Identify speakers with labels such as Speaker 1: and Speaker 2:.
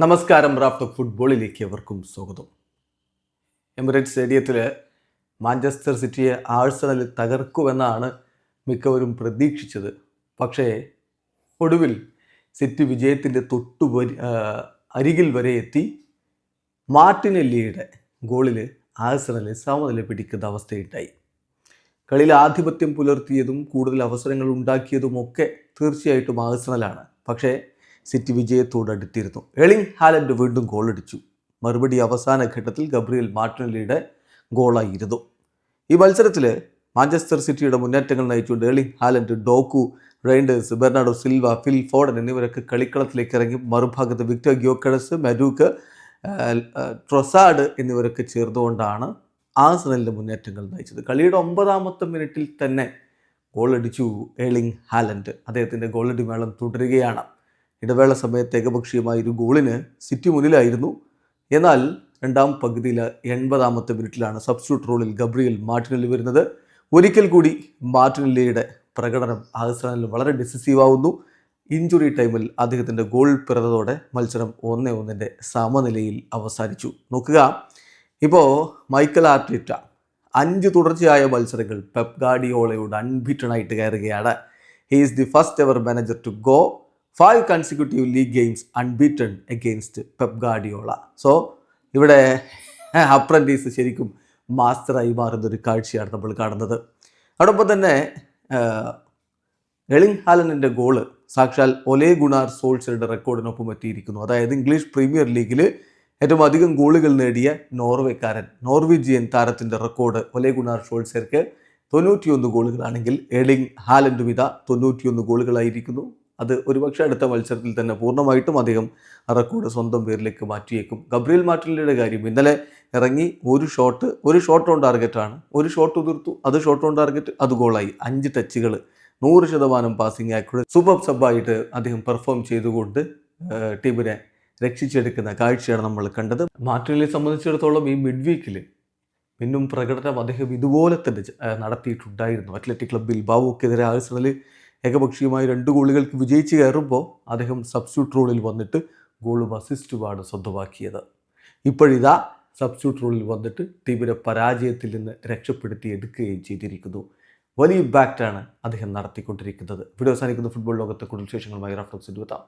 Speaker 1: നമസ്കാരം റാഫ്റ്റ് ഫുട്ബോളിലേക്ക് എവർക്കും സ്വാഗതം. എമിറേറ്റ് സ്റ്റേഡിയത്തിൽ മാഞ്ചസ്റ്റർ സിറ്റിയെ ആഴ്സണൽ തകർക്കുമെന്നാണ് മിക്കവരും പ്രതീക്ഷിച്ചത്. പക്ഷേ ഒടുവിൽ സിറ്റി വിജയത്തിന്റെ തൊട്ടു അരികിൽ വരെ എത്തി. മാർട്ടിനെല്ലിയുടെ ഗോളിൽ ആഴ്സണൽ സമനില പിടിക്കുന്ന അവസ്ഥയുണ്ടായി. കളിയിൽ ആധിപത്യം പുലർത്തിയതും കൂടുതൽ അവസരങ്ങൾ ഉണ്ടാക്കിയതുമൊക്കെ തീർച്ചയായിട്ടും ആഴ്സണലാണ്. പക്ഷേ സിറ്റി വിജയത്തോടടുത്തിരുന്നു എളിങ് ഹാലൻഡ് വീണ്ടും ഗോളടിച്ചു. മറുപടി അവസാന ഘട്ടത്തിൽ ഗബ്രിയൽ മാർട്ടിനലിയുടെ ഗോളായിരുന്നു. ഈ മത്സരത്തിൽ മാഞ്ചസ്റ്റർ സിറ്റിയുടെ മുന്നേറ്റങ്ങൾ നയിച്ചുകൊണ്ട് Erling Haaland Doku Reijnders Bernardo Silva Phil Foden എന്നിവരൊക്കെ കളിക്കളത്തിലേക്ക് ഇറങ്ങി മറുഭാഗത്ത് വിക്ടർ ഗ്യോക്കഡസ് മെരൂക്ക് ട്രൊസാഡ് എന്നിവരൊക്കെ ചേർന്നുകൊണ്ടാണ് ആസനലിന്റെ മുന്നേറ്റങ്ങൾ നയിച്ചത്. കളിയുടെ ഒമ്പതാമത്തെ മിനിറ്റിൽ തന്നെ ഗോളടിച്ചു എളിങ് ഹാലൻഡ്. അദ്ദേഹത്തിന്റെ ഗോളടി മേളം തുടരുകയാണ്. ഇടവേള സമയത്ത് ഏകപക്ഷീയമായ ഒരു ഗോളിന് സിറ്റി മുന്നിലായിരുന്നു. എന്നാൽ രണ്ടാം പകുതിയിൽ എൺപതാമത്തെ മിനിറ്റിലാണ് സബ്സ്റ്റിറ്റ്യൂട്ട് റോളിൽ ഗബ്രിയൽ മാർട്ടിനലി വരുന്നത്. ഒരിക്കൽ കൂടി മാർട്ടിനല്ലിയുടെ പ്രകടനം ആഴ്സണലിൽ വളരെ ഡിസിസീവ് ആവുന്നു ഇഞ്ചുറി ടൈമിൽ അദ്ദേഹത്തിന്റെ ഗോൾ പിറന്നതോടെ മത്സരം ഒന്നേ ഒന്നിന്റെ സമനിലയിൽ അവസാനിച്ചു. നോക്കുക. ഇപ്പോൾ മൈക്കൽ ആർട്ടിറ്റ അഞ്ച് തുടർച്ചയായ മത്സരങ്ങൾ പെപ് ഗാഡിയോളയോട് അൺബീറ്റണായിട്ട് കയറുകയാണ്. He is the first ever manager to go five consecutive league games unbeaten against Pep Guardiola so ഇവിടെ അപ്രന്റീസ് ശരിക്കും മാസ്റ്ററായി മാറുന്ന ഒരു കാഴ്ചയാണ് നമ്മൾ കാണുന്നത്. അതോടൊപ്പം തന്നെ എളിങ് ഹാലനിന്റെ ഗോൾ സാക്ഷാൽ ഒലേ ഗുണാർ സോൾസറുടെ റെക്കോർഡിനൊപ്പം എത്തിയിരിക്കുന്നു. അതായത് ഇംഗ്ലീഷ് പ്രീമിയർ ലീഗിൽ ഏറ്റവും അധികം ഗോളുകൾ നേടിയ നോർവേക്കാരൻ നോർവീജിയൻ താരത്തിന്റെ റെക്കോർഡ് ഒലേ ഗുണാർ ഷോൾസർക്ക് തൊണ്ണൂറ്റിയൊന്ന് ഗോളുകളാണെങ്കിൽ എളിങ് ഹാലന്റെ വിധ തൊണ്ണൂറ്റിയൊന്ന് ഗോളുകളായിരിക്കുന്നു. അത് ഒരുപക്ഷെ അടുത്ത മത്സരത്തിൽ തന്നെ പൂർണമായിട്ടും അദ്ദേഹം റെക്കോർഡ് സ്വന്തം പേരിലേക്ക് മാറ്റിയേക്കും. ഗബ്രിയൽ മാർട്ടിനിയുടെ കാര്യം ഇന്നലെ ഇറങ്ങി ഒരു ഷോട്ട് ഒരു ഷോട്ട് ഓൺ ടാർഗറ്റാണ് ഒരു ഷോട്ട് ഉതിർത്തു അത് ഷോട്ട് ഓൺ ടാർഗറ്റ് അത് ഗോളായി അഞ്ച് ടച്ചുകൾ നൂറ് ശതമാനം പാസിംഗ് ആക്യുറേറ്റ് സൂപ്പർ സബായിട്ട് അദ്ദേഹം പെർഫോം ചെയ്തുകൊണ്ട് ടീമിനെ രക്ഷിച്ചെടുക്കുന്ന കാഴ്ചയാണ് നമ്മൾ കണ്ടത്. മാർട്ടിനെ സംബന്ധിച്ചിടത്തോളം ഈ മിഡ് വീക്കിൽ പിന്നും പ്രകടനം അദ്ദേഹം ഇതുപോലെ തന്നെ നടത്തിയിട്ടുണ്ടായിരുന്നു. അത്ലറ്റിക് ക്ലബ് ബാബുക്കെതിരെ ആഴ്സണൽ ഏകപക്ഷീയമായി രണ്ട് ഗോളുകൾക്ക് വിജയിച്ച് കയറുമ്പോൾ അദ്ദേഹം സബ്സ്റ്റിറ്റ്യൂട്ട് റോളിൽ വന്നിട്ട് ഗോളും അസിസ്റ്റുമാണ് സ്വന്തമാക്കിയത്. ഇപ്പോഴിതാ സബ്സ്റ്റിറ്റ്യൂട്ട് റോളിൽ വന്നിട്ട് ടീമിനെ പരാജയത്തിൽ നിന്ന് രക്ഷപ്പെടുത്തി എടുക്കുകയും ചെയ്തിരിക്കുന്നു. വലിയ ഇമ്പാക്റ്റാണ് അദ്ദേഹം നടത്തിക്കൊണ്ടിരിക്കുന്നത്. വീഡിയോ അവസാനിക്കുന്ന. ഫുട്ബോൾ ലോകത്തെ കൂടുതൽ വിശേഷങ്ങളുമായി റഫറൻസ് എടുത്താം